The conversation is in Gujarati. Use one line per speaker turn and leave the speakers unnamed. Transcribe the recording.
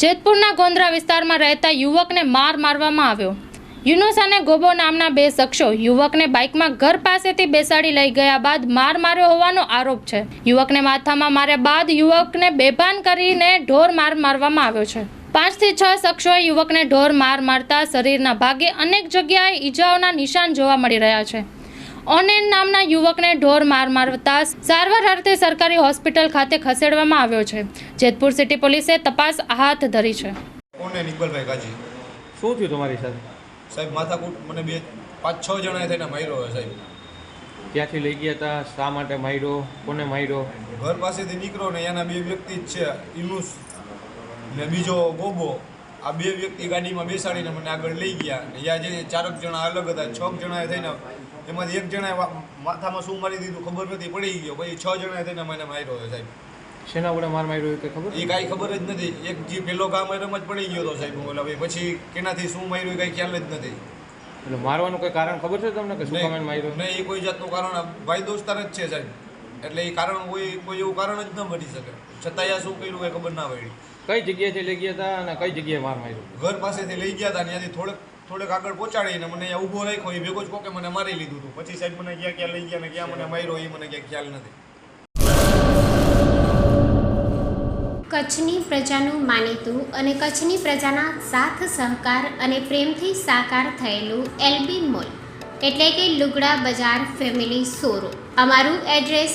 જેતપુરના ગોંદરા વિસ્તારમાં રહેતા યુવકને માર મારવામાં આવ્યો. યુનુસ અને ગોબો નામના બે શખ્સો યુવકને બાઇકમાં ઘર પાસેથી બેસાડી લઈ ગયા બાદ માર માર્યો હોવાનો આરોપ છે. યુવકને માથામાં માર્યા બાદ યુવકને બેભાન કરીને ઢોર માર મારવામાં આવ્યો છે. પાંચથી છ શખ્સોએ યુવકને ઢોર માર મારતા શરીરના ભાગે અનેક જગ્યાએ ઈજાઓના નિશાન જોવા મળી રહ્યા છે. ઓનેન નામના યુવકને ઢોર માર મારતા સારવાર અર્થે સરકારી હોસ્પિટલ ખાતે ખસેડવામાં આવ્યો છે. જેતપુર સિટી પોલીસે તપાસ હાથ ધરી છે.
ઓનેન ઇકબાલભાઈ કાજી.
શું થયું તમારી સાથે?
સાહેબ માથાકૂટ મને બે પાંચ છ જણાએ થઈને માર્યો હોય સાહેબ.
ક્યાંથી લઈ ગયા હતા શા માટે માર્યો? કોને માર્યો?
ઘર પાસેથી નીકળો ને એના બે વ્યક્તિ જ છે યુનુસ ને બીજો ગોબો આ બે વ્યક્તિ ગાડીમાં બેસાડીને મને આગળ લઈ ગયા. ને યા જે ચારક જણા અલગ હતા છ જણાએ થઈને એમાંથી એક જણાએ માથામાં શું મારી દીધું ખબર નથી પડી ગયો. પછી છ જણાએ થઈને મને માર્યો હતો સાહેબ.
શેના વડે માર માર્યો એ ખબર?
એ કાંઈ ખબર જ નથી. એક જે પેલો કામ એમ જ પડી ગયો હતો સાહેબ. ઓલા ભાઈ પછી કેનાથી શું માર્યું એ કાંઈ ખ્યાલ જ નથી.
એટલે મારવાનું કોઈ કારણ ખબર છે તમને કે શું કામ માર્યો?
નહીં એ કોઈ જાતનું કારણ ભાઈ દોસ્તાર જ છે સાહેબ. એટલે એ કારણ કોઈ કોઈ એવું કારણ જ ન બની શકે. છતાંય આ શું કર્યું એ ખબર ના પડી.
કઈ જગ્યાએથી લઈ ગયા હતા અને કઈ જગ્યાએ માર માર્યો?
ઘર પાસેથી લઈ ગયા હતા ત્યાંથી થોડેક થોડેક આગળ પહોંચાડીને મને અહીંયા ઊભો રાખ્યો એ ભેગો જ કોકે મને મારી લીધું હતું. પછી સાહેબ મને ક્યાં ક્યાં લઈ ગયા ને ક્યાં મને માર્યો એ મને ક્યાંક ખ્યાલ નથી.
કચ્છની પ્રજાનું માનીતું અને કચ્છની પ્રજાના સાથ સહકાર અને પ્રેમથી સાકાર થયેલું એલબી મોલ. એટલે કે લુગડા બજાર ફેમિલી શોરૂમ. અમારું address